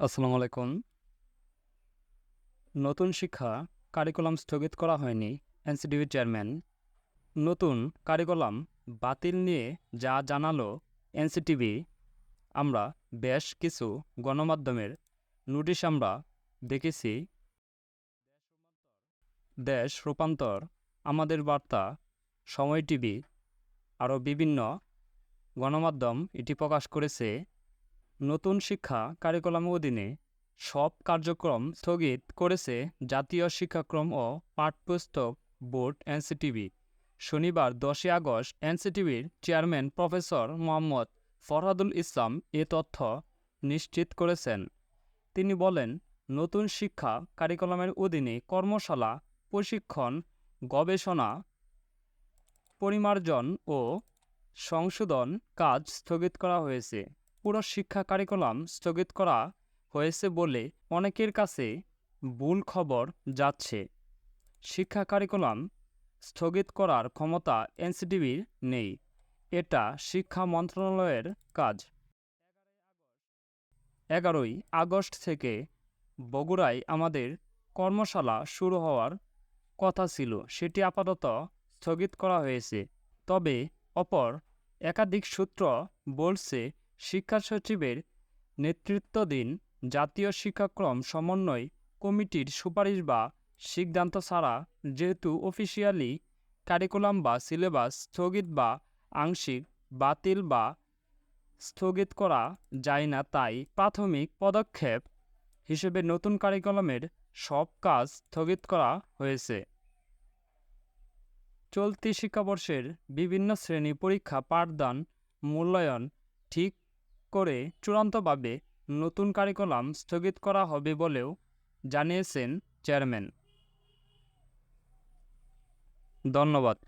আসসালামু আলাইকুম। নতুন শিক্ষা কারিকুলাম স্থগিত করা হয়নি এনসিটিভি চেয়ারম্যান। নতুন কারিকুলাম বাতিল নিয়ে যা জানালো এনসিটিভি, আমরা বেশ কিছু গণমাধ্যমের নোটিশ আমরা দেখেছি। দেশ রূপান্তর, আমাদের বার্তা, সময় টিভি, আরও বিভিন্ন গণমাধ্যম এটি প্রকাশ করেছে। নতুন শিক্ষা কারিকুলামের অধীনে সব কার্যক্রম স্থগিত করেছে জাতীয় শিক্ষাক্রম ও পাঠ্যপুস্তক বোর্ড এনসিটিভি। শনিবার দশই আগস্ট এনসিটিভির চেয়ারম্যান প্রফেসর মোহাম্মদ ফরহাদুল ইসলাম এ তথ্য নিশ্চিত করেছেন। তিনি বলেন, নতুন শিক্ষা কারিকুলামের অধীনে কর্মশালা, প্রশিক্ষণ, গবেষণা, পরিমার্জন ও সংশোধন কাজ স্থগিত করা হয়েছে। পুরো শিক্ষা কারিকুলাম স্থগিত করা হয়েছে বলে অনেকের কাছে ভুল খবর যাচ্ছে। শিক্ষা কারিকুলাম স্থগিত করার ক্ষমতা এনসিটিভির নেই। এটা শিক্ষা মন্ত্রণালয়ের কাজ। এগারোই আগস্ট থেকে বগুড়ায় আমাদের কর্মশালা শুরু হওয়ার কথা ছিল, সেটি আপাতত স্থগিত করা হয়েছে। তবে অপর একাধিক সূত্র বলছে শিক্ষা সচিবের নেতৃত্বাধীন জাতীয় শিক্ষাক্রম সমন্বয় কমিটির সুপারিশ বা সিদ্ধান্ত ছাড়া যেহেতু অফিসিয়ালি কারিকুলাম বা সিলেবাস স্থগিত বা আংশিক বাতিল বা স্থগিত করা যায় না, তাই প্রাথমিক পদক্ষেপ হিসেবে নতুন কারিকুলামের সব কাজ স্থগিত করা হয়েছে। চলতি শিক্ষাবর্ষের বিভিন্ন শ্রেণি পরীক্ষা, পাঠদান, মূল্যায়ন ঠিক করে চূড়ান্তভাবে নতুন কারিকুলাম স্থগিত করা হবে বলেও জানিয়েছেন চেয়ারম্যান। ধন্যবাদ।